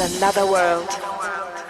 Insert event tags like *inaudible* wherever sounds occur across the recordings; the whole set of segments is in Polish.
another world. Another world.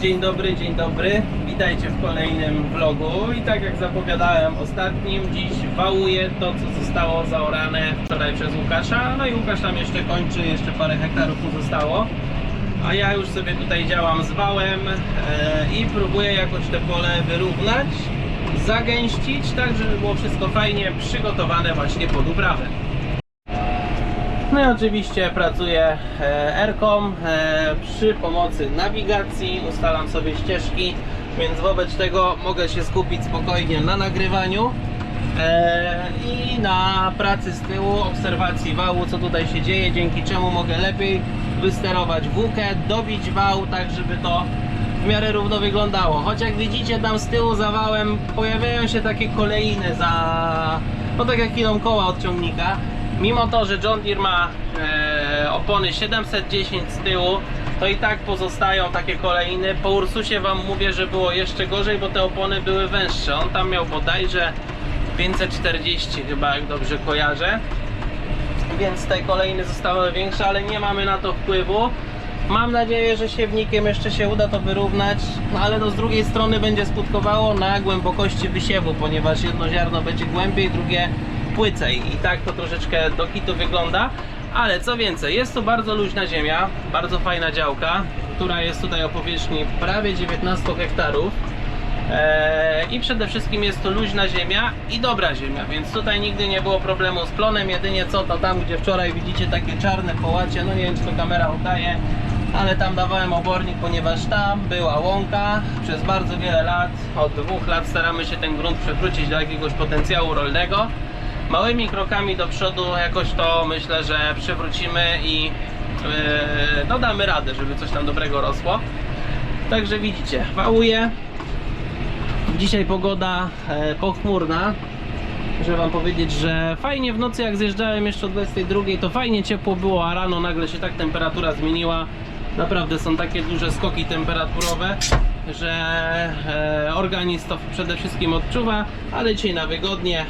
Dzień dobry, dzień dobry. Witajcie w kolejnym vlogu i tak jak zapowiadałem ostatnim, dziś wałuję to co zostało zaorane wczoraj przez Łukasza. No i Łukasz tam jeszcze kończy, jeszcze parę hektarów mu zostało. A ja już sobie tutaj działam z wałem e, i próbuję jakoś te pole wyrównać, zagęścić, tak żeby było wszystko fajnie przygotowane właśnie pod uprawę. No i oczywiście pracuję e, R-ką e, przy pomocy nawigacji, ustalam sobie ścieżki, więc wobec tego mogę się skupić spokojnie na nagrywaniu e, i na pracy z tyłu, obserwacji wału, co tutaj się dzieje, dzięki czemu mogę lepiej wysterować włókę, dobić wał, tak żeby to w miarę równo wyglądało. Choć jak widzicie tam z tyłu za wałem pojawiają się takie kolejne za... no tak jak idą koła od ciągnika. Mimo to, że John Deere ma e, opony 710 z tyłu, to i tak pozostają takie kolejny. Po Ursusie wam mówię, że było jeszcze gorzej, bo te opony były węższe. On tam miał bodajże 540 chyba, jak dobrze kojarzę więc te kolejne zostały większe, ale nie mamy na to wpływu. Mam nadzieję, że siewnikiem jeszcze się uda to wyrównać, no ale no z drugiej strony będzie skutkowało na głębokości wysiewu, ponieważ jedno ziarno będzie głębiej, drugie i tak to troszeczkę do kitu wygląda. Ale co więcej, jest to bardzo luźna ziemia, bardzo fajna działka, która jest tutaj o powierzchni prawie 19 hektarów. Eee, I przede wszystkim jest to luźna ziemia i dobra ziemia, więc tutaj nigdy nie było problemu z plonem, jedynie co to tam, gdzie wczoraj widzicie takie czarne połacie, no nie wiem czy to kamera udaje, ale tam dawałem obornik, ponieważ tam była łąka przez bardzo wiele lat, od dwóch lat staramy się ten grunt przewrócić do jakiegoś potencjału rolnego. Małymi krokami do przodu jakoś to myślę, że przywrócimy i yy, radę, żeby coś tam dobrego rosło. Także widzicie, wałuję, Dzisiaj pogoda e, pochmurna. Muszę wam powiedzieć, że fajnie w nocy jak zjeżdżałem jeszcze o 22 to fajnie ciepło było, a rano nagle się tak temperatura zmieniła. Naprawdę są takie duże skoki temperaturowe, że e, organizm to przede wszystkim odczuwa, ale dzisiaj na wygodnie.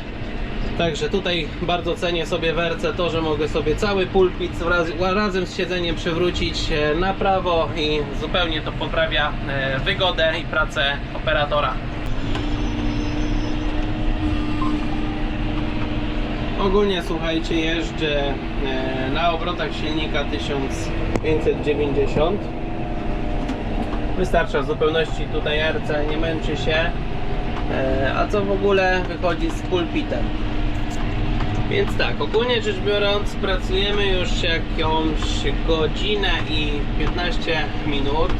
Także tutaj bardzo cenię sobie werce to, że mogę sobie cały pulpit razem z siedzeniem przewrócić e, na prawo i zupełnie to poprawia e, wygodę i pracę operatora. Ogólnie słuchajcie, jeżdżę e, na obrotach silnika 1590. Wystarcza w zupełności tutaj RC, nie męczy się. A co w ogóle wychodzi z pulpitem? Więc tak, ogólnie rzecz biorąc, pracujemy już jakąś godzinę i 15 minut.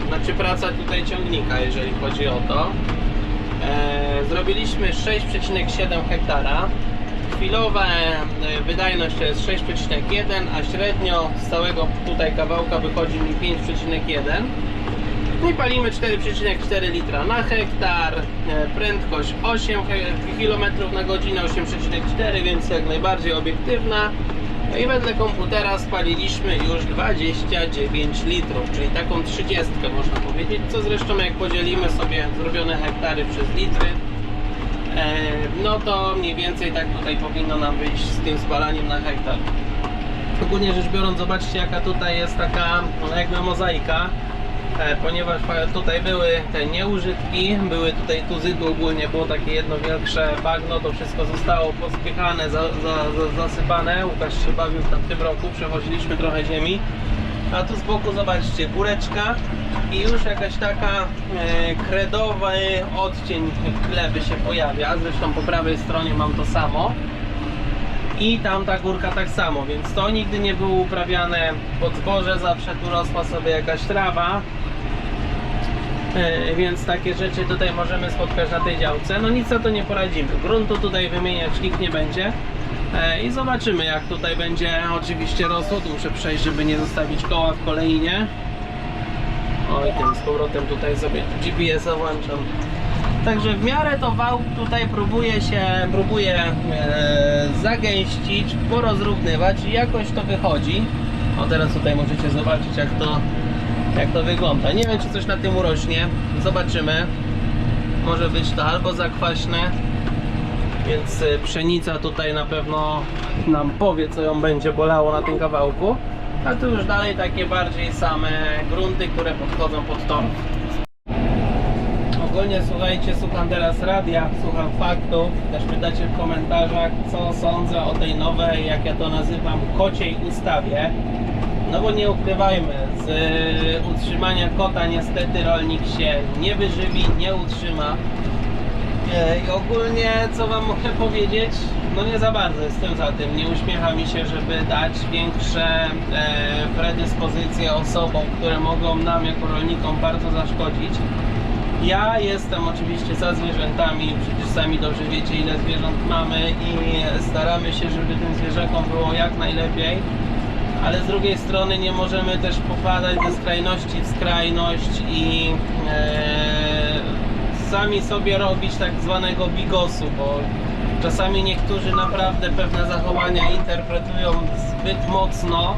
To znaczy praca tutaj ciągnika, jeżeli chodzi o to. E, Zrobiliśmy 6,7 hektara. chwilowa e, wydajność to jest 6,1, a średnio z całego tutaj kawałka wychodzi mi 5,1. I palimy 4,4 litra na hektar, e, prędkość 8 km na godzinę, 8,4, więc jak najbardziej obiektywna. No i wedle komputera spaliliśmy już 29 litrów, czyli taką 30 można powiedzieć, co zresztą jak podzielimy sobie zrobione hektary przez litry, e, no to mniej więcej tak tutaj powinno nam wyjść z tym spalaniem na hektar. Ogólnie rzecz biorąc, zobaczcie jaka tutaj jest taka no, jakby mozaika, ponieważ fa- tutaj były te nieużytki, były tutaj tuzydy ogólnie, było takie jedno większe bagno, to wszystko zostało pospychane, za, za, za, zasypane. Łukasz się bawił tam w tym roku, przewoziliśmy trochę ziemi. A tu z boku zobaczcie, góreczka i już jakaś taka e, kredowy odcień gleby się pojawia. Zresztą po prawej stronie mam to samo i tamta górka tak samo, więc to nigdy nie było uprawiane pod zboże, zawsze tu rosła sobie jakaś trawa. E, Więc takie rzeczy tutaj możemy spotkać na tej działce. No nic na to nie poradzimy. Gruntu tutaj wymieniać nikt nie będzie. E, I zobaczymy jak tutaj będzie oczywiście rosło. Tu muszę przejść, żeby nie zostawić koła w kolejnie. Oj, tym z powrotem tutaj sobie GPS-a włączam. Także w miarę to wał tutaj próbuje się, próbuje e, zagęścić, porozrównywać i jakoś to wychodzi. O teraz tutaj możecie zobaczyć jak to, jak to wygląda. Nie wiem czy coś na tym urośnie, zobaczymy. Może być to albo zakwaśne, więc e, pszenica tutaj na pewno nam powie co ją będzie bolało na tym kawałku. A tu już dalej takie bardziej same grunty, które podchodzą pod tor. Ogólnie słuchajcie, słucham teraz radia, słucham faktów. Też pytacie w komentarzach, co sądzę o tej nowej, jak ja to nazywam, kociej ustawie. No bo nie ukrywajmy, z y, utrzymania kota niestety rolnik się nie wyżywi, nie utrzyma. E, I ogólnie, co Wam mogę powiedzieć? No nie za bardzo jestem za tym. Nie uśmiecha mi się, żeby dać większe e, predyspozycje osobom, które mogą nam jako rolnikom bardzo zaszkodzić. Ja jestem oczywiście za zwierzętami, przecież sami dobrze wiecie ile zwierząt mamy i staramy się, żeby tym zwierzakom było jak najlepiej. Ale z drugiej strony nie możemy też popadać ze skrajności w skrajność i e, sami sobie robić tak zwanego bigosu, bo czasami niektórzy naprawdę pewne zachowania interpretują zbyt mocno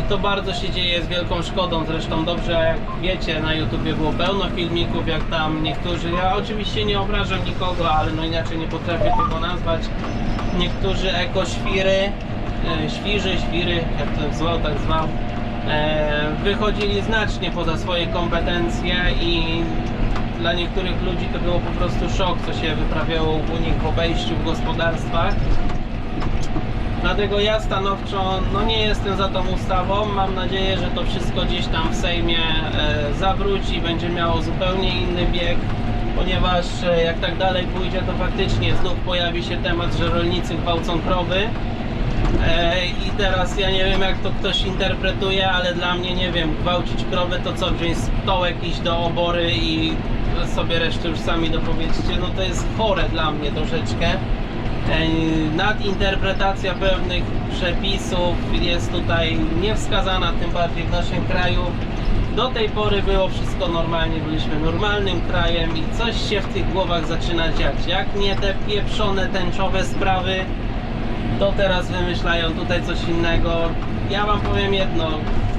i to bardzo się dzieje z wielką szkodą. Zresztą dobrze wiecie, na YouTubie było pełno filmików, jak tam niektórzy, ja oczywiście nie obrażam nikogo, ale no inaczej nie potrafię tego nazwać. Niektórzy ekoświry, świrzy, świry, jak to zwał, tak zwał, e, wychodzili znacznie poza swoje kompetencje i dla niektórych ludzi to było po prostu szok, co się wyprawiało u nich w obejściu w gospodarstwach. Dlatego ja stanowczo no nie jestem za tą ustawą. Mam nadzieję, że to wszystko gdzieś tam w Sejmie e, zawróci, będzie miało zupełnie inny bieg, ponieważ e, jak tak dalej pójdzie, to faktycznie znów pojawi się temat, że rolnicy gwałcą krowy. E, I teraz ja nie wiem jak to ktoś interpretuje, ale dla mnie nie wiem, gwałcić krowę to co, wziąć stołek, iść do obory i sobie resztę już sami dopowiedzcie, no to jest chore dla mnie troszeczkę. E, Nadinterpretacja pewnych przepisów jest tutaj niewskazana, tym bardziej w naszym kraju. Do tej pory było wszystko normalnie, byliśmy normalnym krajem i coś się w tych głowach zaczyna dziać. Jak nie te pieprzone tęczowe sprawy, to teraz wymyślają tutaj coś innego. Ja wam powiem jedno,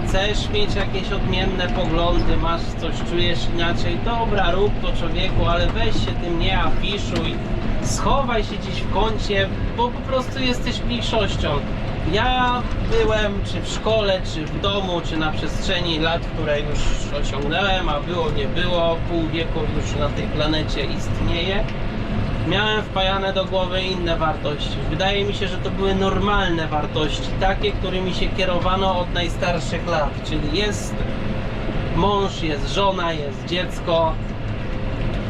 chcesz mieć jakieś odmienne poglądy, masz coś, czujesz inaczej, dobra, rób to człowieku, ale weź się tym nie afiszuj, schowaj się gdzieś w kącie, bo po prostu jesteś mniejszością. Ja byłem czy w szkole, czy w domu, czy na przestrzeni lat, które już osiągnąłem, a było nie było, pół wieku już na tej planecie istnieje miałem wpajane do głowy inne wartości. Wydaje mi się, że to były normalne wartości, takie, którymi się kierowano od najstarszych lat. Czyli jest mąż, jest żona, jest dziecko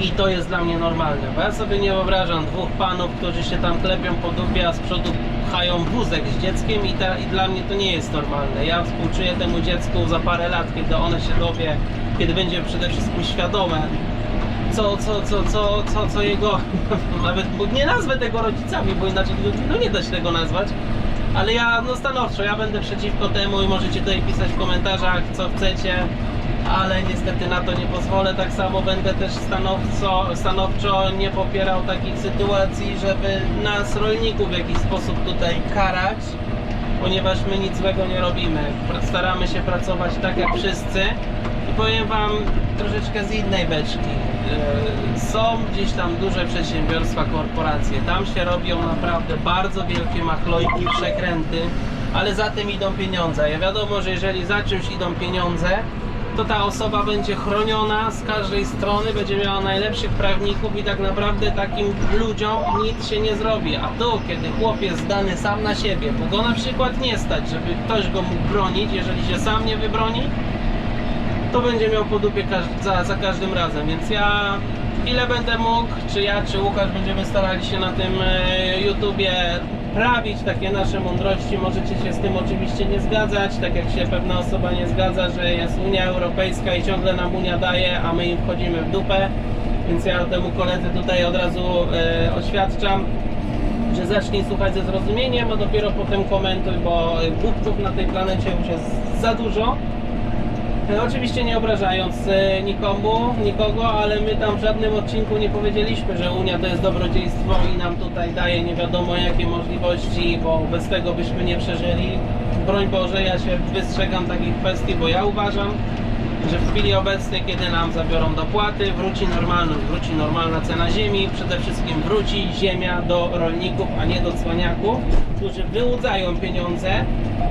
i to jest dla mnie normalne. Bo ja sobie nie wyobrażam dwóch panów, którzy się tam klepią po dupie, a z przodu pchają wózek z dzieckiem i, ta, i dla mnie to nie jest normalne. Ja współczuję temu dziecku za parę lat, kiedy ono się dowie, kiedy będzie przede wszystkim świadome co, co, co, co, co, co jego, *laughs* nawet nie nazwę tego rodzicami, bo inaczej no nie da się tego nazwać, ale ja no stanowczo, ja będę przeciwko temu i możecie tutaj pisać w komentarzach co chcecie, ale niestety na to nie pozwolę, tak samo będę też stanowco, stanowczo nie popierał takich sytuacji, żeby nas rolników w jakiś sposób tutaj karać, ponieważ my nic złego nie robimy, staramy się pracować tak jak wszyscy. I powiem wam troszeczkę z innej beczki. Yy, Są gdzieś tam duże przedsiębiorstwa, korporacje. Tam się robią naprawdę bardzo wielkie machlojki, przekręty, ale za tym idą pieniądze. Ja wiadomo, że jeżeli za czymś idą pieniądze, to ta osoba będzie chroniona z każdej strony, będzie miała najlepszych prawników i tak naprawdę takim ludziom nic się nie zrobi. A tu, kiedy chłop jest zdany sam na siebie, bo go na przykład nie stać, żeby ktoś go mógł bronić, jeżeli się sam nie wybroni, to będzie miał po dupie za, za każdym razem, więc ja ile będę mógł, czy ja, czy Łukasz będziemy starali się na tym e, YouTubie prawić takie nasze mądrości. Możecie się z tym oczywiście nie zgadzać, tak jak się pewna osoba nie zgadza, że jest Unia Europejska i ciągle nam Unia daje, a my im wchodzimy w dupę, więc ja temu koledze tutaj od razu e, oświadczam, że zacznij słuchać ze zrozumieniem, a dopiero potem komentuj, bo głupców na tej planecie już jest za dużo. E, Oczywiście nie obrażając e, nikomu, nikogo, ale my tam w żadnym odcinku nie powiedzieliśmy, że Unia to jest dobrodziejstwo i nam tutaj daje nie wiadomo jakie możliwości, bo bez tego byśmy nie przeżyli. Broń Boże, ja się wystrzegam takich kwestii, bo ja uważam, że w chwili obecnej, kiedy nam zabiorą dopłaty, wróci normalność, wróci normalna cena ziemi, przede wszystkim wróci ziemia do rolników, a nie do cwaniaków, którzy wyłudzają pieniądze,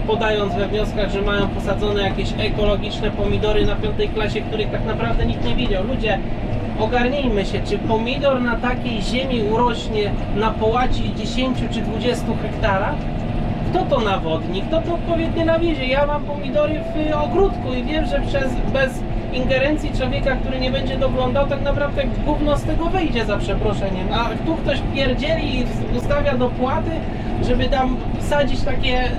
podając we wnioskach, że mają posadzone jakieś ekologiczne pomidory na piątej klasie, których tak naprawdę nikt nie widział. Ludzie, ogarnijmy się, czy pomidor na takiej ziemi urośnie na połaci 10 czy 20 hektarach? Kto to nawodni? Kto to odpowiednio nawiezie? Ja mam pomidory w ogródku i wiem, że przez, bez ingerencji człowieka, który nie będzie doglądał, tak naprawdę gówno z tego wyjdzie za przeproszeniem. A tu ktoś pierdzieli i ustawia dopłaty, żeby tam sadzić takie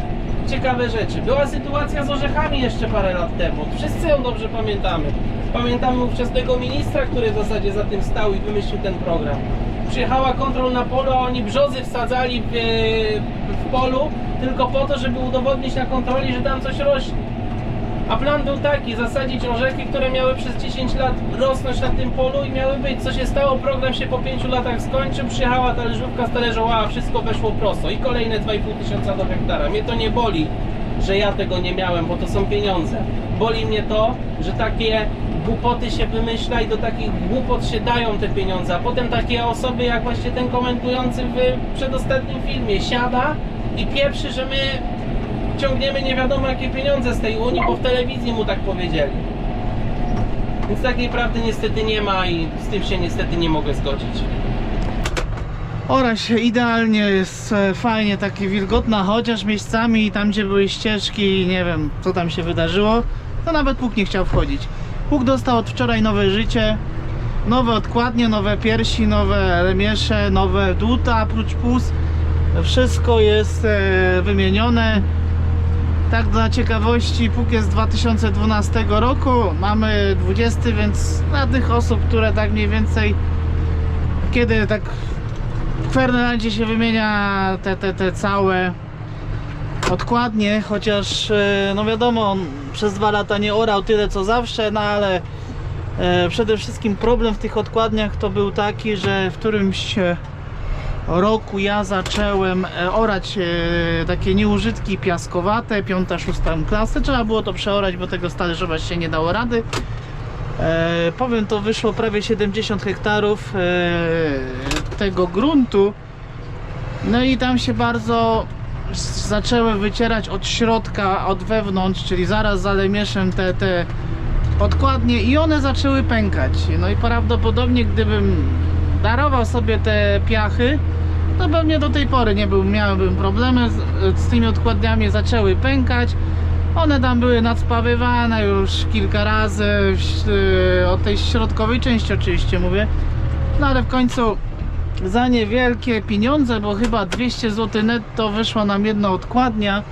ciekawe rzeczy. Była sytuacja z orzechami jeszcze parę lat temu. Wszyscy ją dobrze pamiętamy. Pamiętamy ówczesnego ministra, który w zasadzie za tym stał i wymyślił ten program. Przyjechała kontrol na polu, a oni brzozy wsadzali w, w polu tylko po to, żeby udowodnić na kontroli, że tam coś rośnie. A plan był taki, zasadzić orzechy, które miały przez 10 lat rosnąć na tym polu i miały być. Co się stało? Program się po 5 latach skończył, przyjechała talerzówka z talerzą, wszystko weszło prosto i kolejne 2,5 tysiąca do hektara. Mnie to nie boli, że ja tego nie miałem, bo to są pieniądze. Boli mnie to, że takie głupoty się wymyśla i do takich głupot się dają te pieniądze, a potem takie osoby jak właśnie ten komentujący w przedostatnim filmie siada i pieprzy, że my ciągniemy nie wiadomo jakie pieniądze z tej Unii, bo w telewizji mu tak powiedzieli. Więc takiej prawdy niestety nie ma i z tym się niestety nie mogę zgodzić. Ora się idealnie, jest e, fajnie, takie wilgotna, chociaż miejscami tam gdzie były ścieżki, nie wiem co tam się wydarzyło, to nawet Puk nie chciał wchodzić. Puk dostał od wczoraj nowe życie, nowe odkładnie, nowe piersi, nowe remiesze, nowe dłuta, prócz pus. Wszystko jest e, wymienione. Tak dla ciekawości, Puk jest z 2012 roku, mamy 20, więc dla tych osób, które tak mniej więcej kiedy tak w Fernandzie się wymienia te, te, te całe odkładnie, chociaż e, no wiadomo, on przez dwa lata nie orał tyle co zawsze, no ale e, przede wszystkim problem w tych odkładniach to był taki, że w którymś roku ja zacząłem e, orać e, takie nieużytki piaskowate, piąta, szósta klasy, trzeba było to przeorać, bo tego stalerzować się nie dało rady. E, powiem to wyszło prawie 70 hektarów e, tego gruntu. No i tam się bardzo zaczęły wycierać od środka, od wewnątrz, czyli zaraz za lemieszem te, te odkładnie i one zaczęły pękać. No i prawdopodobnie gdybym darował sobie te piachy, to pewnie do tej pory nie był, miałbym problemy z, z tymi odkładniami, zaczęły pękać. One tam były nadspawywane już kilka razy, yy, od tej środkowej części oczywiście mówię. No ale w końcu za niewielkie pieniądze, bo chyba 200 zł netto wyszła nam jedna odkładnia.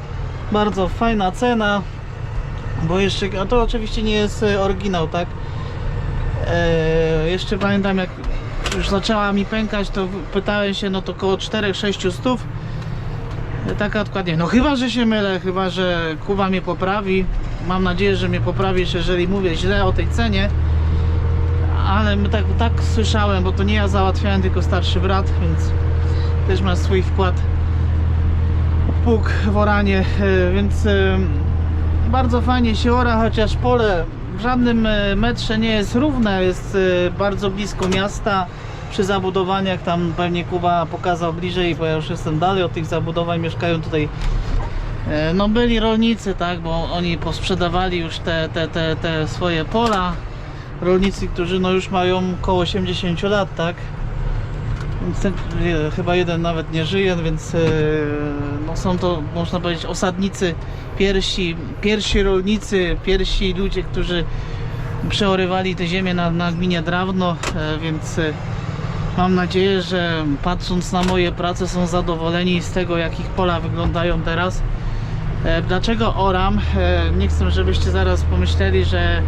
Bardzo fajna cena. Bo jeszcze, a to oczywiście nie jest e, oryginał, tak? E, jeszcze pamiętam jak już zaczęła mi pękać, to pytałem się, no to około 4-6 stów. Taka dokładnie. No chyba, że się mylę, chyba, że Kuba mnie poprawi. Mam nadzieję, że mnie poprawisz, jeżeli mówię źle o tej cenie. Ale tak, tak słyszałem, bo to nie ja załatwiałem, tylko starszy brat, więc też ma swój wkład pług w oranie, e, więc e, bardzo fajnie się ora, chociaż pole w żadnym e, metrze nie jest równe, jest e, bardzo blisko miasta. Przy zabudowaniach tam pewnie Kuba pokazał bliżej, bo ja już jestem dalej od tych zabudowań, mieszkają tutaj e, no byli rolnicy, tak, bo oni posprzedawali już te, te, te, te swoje pola. Rolnicy, którzy no już mają około 80 lat, tak. E, chyba jeden nawet nie żyje, więc e, no są to, można powiedzieć, osadnicy, pierwsi, pierwsi rolnicy, pierwsi ludzie, którzy przeorywali te ziemię na, na gminie Drawno, e, więc mam nadzieję, że patrząc na moje prace są zadowoleni z tego, jak ich pola wyglądają teraz. Dlaczego oram? Nie chcę, żebyście zaraz pomyśleli, że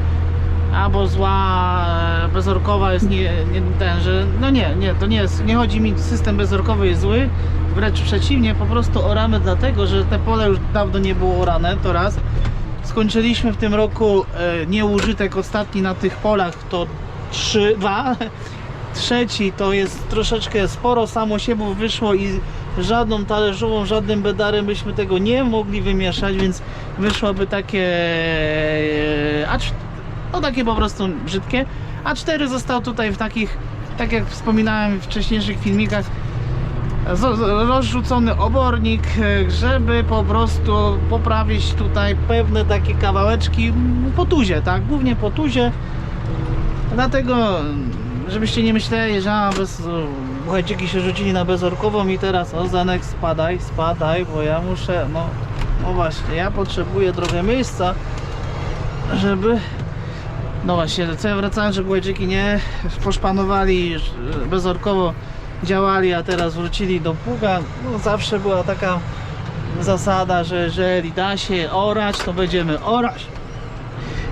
albo zła e, bezorkowa jest nie, nie ten, że no nie, nie, to nie jest, nie chodzi mi, system bezorkowy jest zły, wręcz przeciwnie, po prostu oramy dlatego, że te pole już dawno nie było orane, to raz. Skończyliśmy w tym roku e, nieużytek ostatni na tych polach, to 3, 2. *laughs* Trzeci to jest troszeczkę sporo samosiebów wyszło i żadną talerzową, żadnym bedarem byśmy tego nie mogli wymieszać, więc wyszłoby takie e, no takie po prostu brzydkie. A 4 został tutaj w takich, tak jak wspominałem w wcześniejszych filmikach, rozrzucony obornik, e, żeby po prostu poprawić tutaj pewne takie kawałeczki po tuzie, tak? Głównie po tuzie. Dlatego, żebyście nie myśleli, że bez, buchajczyki się rzucili na bezorkową i teraz o Zanek spadaj, spadaj, bo ja muszę, no, no właśnie, ja potrzebuję trochę miejsca, żeby no właśnie, co ja wracałem, że Błajczyki nie poszpanowali, bezorkowo działali, a teraz wrócili do pługa. No, zawsze była taka zasada, że jeżeli da się orać, to będziemy orać.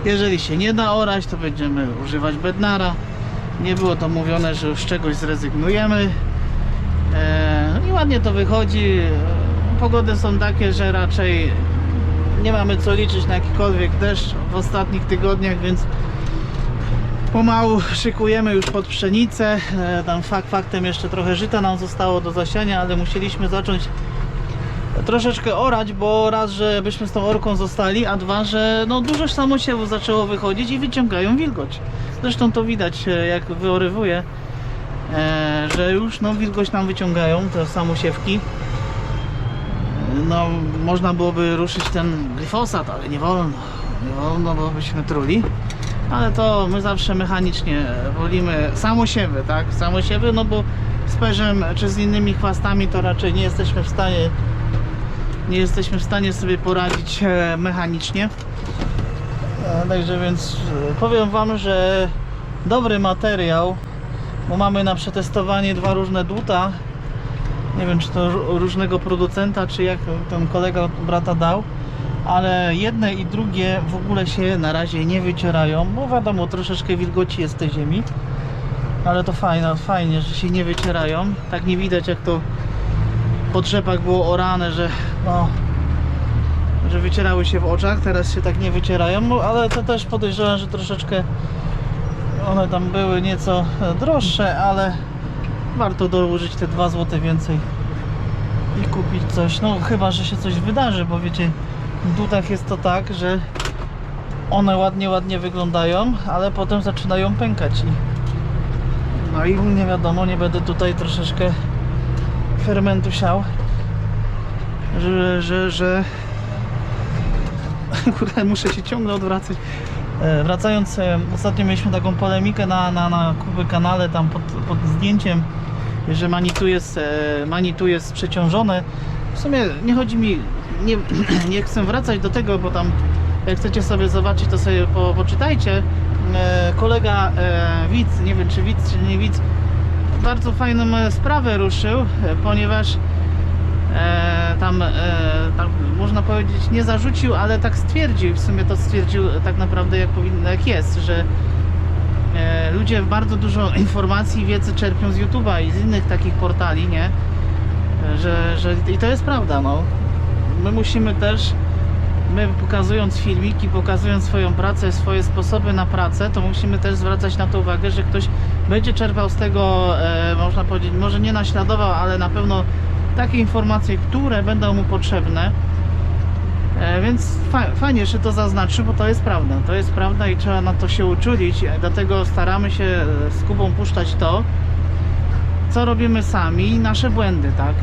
Jeżeli się nie da orać, to będziemy używać bednara. Nie było to mówione, że z czegoś zrezygnujemy. E, I ładnie to wychodzi. Pogody są takie, że raczej nie mamy co liczyć na jakikolwiek deszcz w ostatnich tygodniach, więc pomału szykujemy już pod pszenicę. E, Tam fakt faktem jeszcze trochę żyta nam zostało do zasiania, ale musieliśmy zacząć troszeczkę orać, bo raz, że byśmy z tą orką zostali, a dwa, że no dużo samosiewów zaczęło wychodzić i wyciągają wilgoć. Zresztą to widać e, jak wyorywuje, e, że już no wilgoć nam wyciągają te samosiewki. No, można byłoby ruszyć ten glifosat, ale nie wolno. Nie wolno, bo byśmy truli. Ale to my zawsze mechanicznie wolimy samosiewy, tak? Samosiewy, no bo z perzem czy z innymi chwastami to raczej nie jesteśmy w stanie nie jesteśmy w stanie sobie poradzić e, mechanicznie. E, Także więc e, powiem Wam, że dobry materiał, bo mamy na przetestowanie dwa różne dłuta. Nie wiem, czy to ró- różnego producenta, czy jak ten kolega brata dał, ale jedne i drugie w ogóle się na razie nie wycierają, bo wiadomo, troszeczkę wilgoci jest tej ziemi, ale to fajne, fajnie, że się nie wycierają. Tak nie widać, jak to po drzewach było orane, że no, że wycierały się w oczach, teraz się tak nie wycierają, no, ale to też podejrzewam, że troszeczkę one tam były nieco e, droższe, ale warto dołożyć te 2 zł więcej i kupić coś, no chyba, że się coś wydarzy, bo wiecie, dudach jest to tak, że one ładnie, ładnie wyglądają, ale potem zaczynają pękać i no i nie wiadomo, nie będę tutaj troszeczkę fermentu siał, że, że, że *laughs* kurde, muszę się ciągle odwracać. E, Wracając, e, ostatnio mieliśmy taką polemikę na, na, na Kuby kanale, tam pod, pod zdjęciem, że Manitu jest, e, Manitu jest przeciążone. W sumie nie chodzi mi, nie, *clears throat* nie chcę wracać do tego, bo tam jak chcecie sobie zobaczyć, to sobie po, poczytajcie. E, Kolega e, widz, nie wiem czy widz, czy nie widz, bardzo fajną e, sprawę ruszył, e, ponieważ e, tam, e, tam można powiedzieć nie zarzucił, ale tak stwierdził, w sumie to stwierdził tak naprawdę jak powinno, jak jest, że e, ludzie bardzo dużo informacji i wiedzy czerpią z YouTube'a i z innych takich portali, nie? Że, że i to jest prawda, no. My musimy też, my pokazując filmiki, pokazując swoją pracę, swoje sposoby na pracę, to musimy też zwracać na to uwagę, że ktoś będzie czerpał z tego, e, można powiedzieć, może nie naśladował, ale na pewno takie informacje, które będą mu potrzebne. E, Więc fa fajnie, że to zaznaczył, bo to jest prawda. To jest prawda i trzeba na to się uczulić. Dlatego staramy się z Kubą puszczać to, co robimy sami i nasze błędy, tak?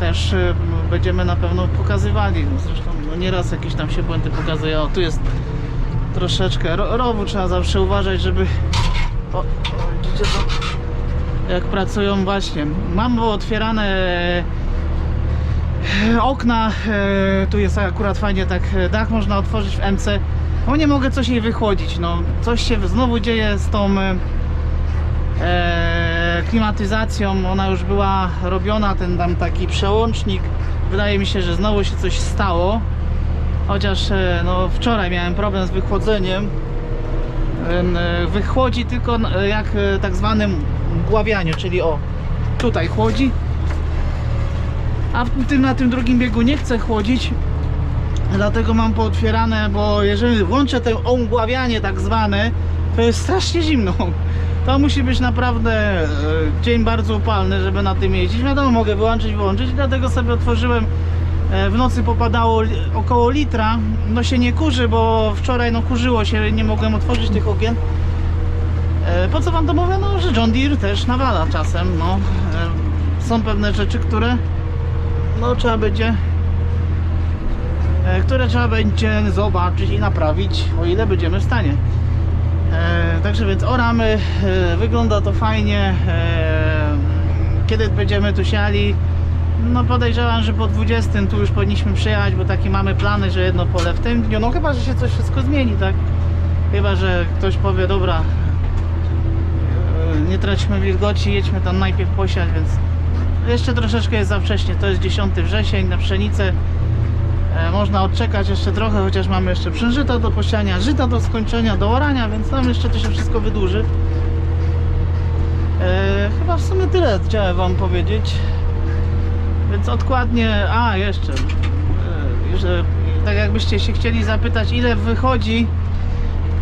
Też m, będziemy na pewno pokazywali. No zresztą no nieraz jakieś tam się błędy pokazuje. O, tu jest troszeczkę ro rowu, trzeba zawsze uważać, żeby. O, widzicie to? Jak pracują właśnie. Mam otwierane e, okna, e, tu jest akurat fajnie tak e, dach można otworzyć w MC. No nie mogę coś jej wychłodzić, no coś się znowu dzieje z tą klimatyzacją, ona już była robiona, ten tam taki przełącznik. Wydaje mi się, że znowu się coś stało. Chociaż e, no, wczoraj miałem problem z wychłodzeniem. Em, e, Wychłodzi tylko e, jak tak zwanym mgławianiu, czyli o tutaj chłodzi, a w tym, na tym drugim biegu nie chcę chłodzić dlatego mam pootwierane, bo jeżeli włączę to omgławianie tak zwane to jest strasznie zimno to musi być naprawdę e, dzień bardzo upalny, żeby na tym jeździć wiadomo, mogę wyłączyć, wyłączyć dlatego sobie otworzyłem e, w nocy popadało li- około litra no się nie kurzy, bo wczoraj no kurzyło się, nie mogłem otworzyć tych okien E, Po co wam to mówię? No, że John Deere też nawala czasem, no. E, Są pewne rzeczy, które no trzeba będzie e, które trzeba będzie zobaczyć i naprawić, o ile będziemy w stanie. E, Także więc oramy, e, wygląda to fajnie. e, Kiedy będziemy tu siali? No podejrzewam, że po 20 tu już powinniśmy przyjechać, bo takie mamy plany, że jedno pole w tym dniu, no chyba, że się coś wszystko zmieni, tak? Chyba, że ktoś powie, dobra, nie traćmy wilgoci, jedźmy tam najpierw posiać, więc jeszcze troszeczkę jest za wcześnie, to jest 10 wrzesień na pszenicę. E, można odczekać jeszcze trochę, chociaż mamy jeszcze przężyta do posiania, żyta do skończenia, do orania, więc tam jeszcze to się wszystko wydłuży. E, chyba w sumie tyle chciałem wam powiedzieć. Więc odkładnie, a jeszcze, e, tak jakbyście się chcieli zapytać, ile wychodzi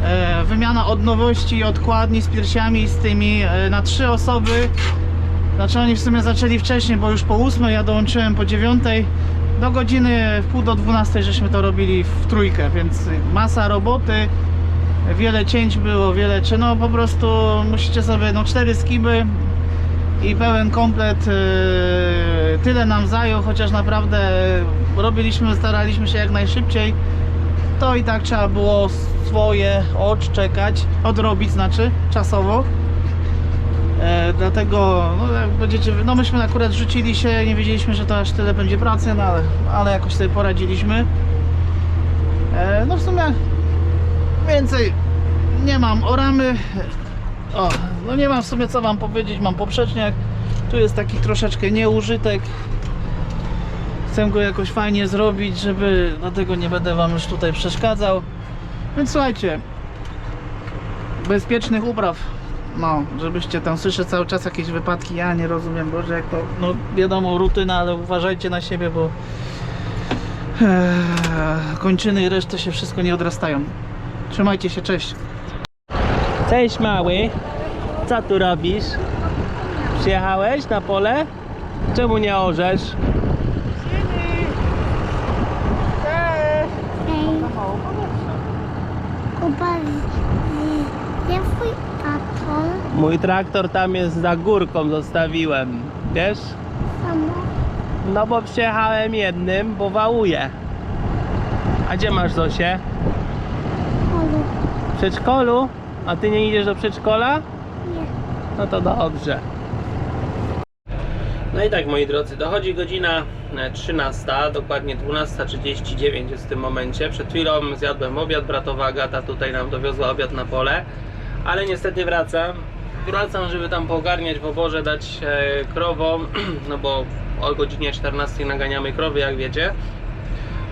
e, wymiana od nowości i odkładni z piersiami z tymi e, na trzy osoby. Znaczy oni w sumie zaczęli wcześniej, bo już po 8 ja dołączyłem po 9 do godziny w pół do 12 żeśmy to robili w trójkę, więc masa roboty, wiele cięć było, wiele czy no po prostu musicie sobie no cztery skiby i pełen komplet yy, tyle nam zajął, chociaż naprawdę robiliśmy, staraliśmy się jak najszybciej. To i tak trzeba było swoje odczekać, odrobić znaczy czasowo E, dlatego, no jak będziecie, no myśmy akurat rzucili się, nie wiedzieliśmy, że to aż tyle będzie pracy, no ale, ale jakoś sobie poradziliśmy. E, no w sumie więcej nie mam, oramy. O, no nie mam w sumie co wam powiedzieć, mam poprzeczniak. Tu jest taki troszeczkę nieużytek. Chcę go jakoś fajnie zrobić, żeby, dlatego nie będę wam już tutaj przeszkadzał. Więc słuchajcie, bezpiecznych upraw. No, żebyście tam słyszę cały czas jakieś wypadki. Ja nie rozumiem, Boże, jak to. No, wiadomo, rutyna, ale uważajcie na siebie, bo eee, kończyny i reszty się wszystko nie odrastają. Trzymajcie się, cześć. Cześć mały, co tu robisz? Przyjechałeś na pole? Czemu nie orzesz? Gdzie twój taton? Mój traktor tam jest za górką, zostawiłem. Wiesz? Samo. No bo przyjechałem jednym, bo wałuję. A gdzie masz Zosię? W przedszkolu? A ty nie idziesz do przedszkola? Nie. No to dobrze. No i tak moi drodzy, dochodzi godzina e, 13, dokładnie 12.39 jest w tym momencie. Przed chwilą zjadłem obiad, bratowa Agata tutaj nam dowiozła obiad na pole, ale niestety wracam. Wracam, żeby tam poogarniać w oborze, dać e, krowom, *clears throat* no bo o godzinie 14 naganiamy krowy, jak wiecie.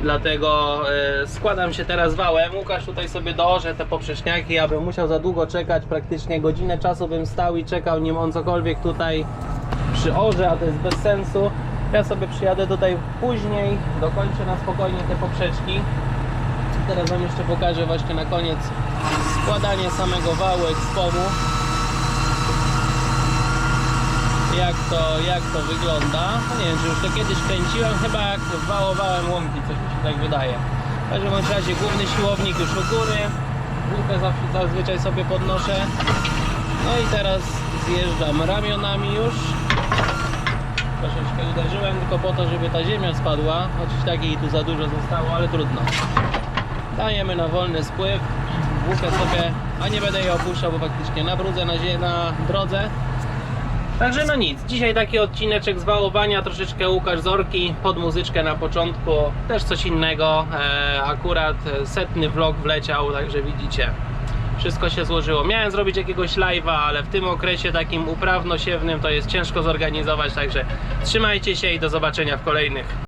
Dlatego e, składam się teraz wałem. Łukasz tutaj sobie doorze te poprzeczniaki. Ja bym musiał za długo czekać, praktycznie godzinę czasu bym stał i czekał, nim on cokolwiek tutaj przyorze, a to jest bez sensu. Ja sobie przyjadę tutaj później, dokończę na spokojnie te poprzeczki. Teraz Wam jeszcze pokażę właśnie na koniec składanie samego wału Expomu. Jak to, jak to wygląda. No nie wiem, czy już to kiedyś kręciłem, chyba jak wałowałem łąki, coś mi się tak wydaje. W każdym razie główny siłownik już u góry. Górkę zawsze, zazwyczaj sobie podnoszę. No i teraz zjeżdżam ramionami już. Troszeczkę uderzyłem tylko po to, żeby ta ziemia spadła. Choć takiej tu za dużo zostało, ale trudno. Dajemy na wolny spływ. Włókę sobie, a nie będę jej opuszczał, bo faktycznie nabrudzę na, na drodze. Także no nic, dzisiaj taki odcineczek z wałowania, troszeczkę Łukasz Zorki, pod muzyczkę na początku, też coś innego, e, akurat setny vlog wleciał, także widzicie, wszystko się złożyło. Miałem zrobić jakiegoś live'a, ale w tym okresie takim uprawno-siewnym to jest ciężko zorganizować, także trzymajcie się i do zobaczenia w kolejnych.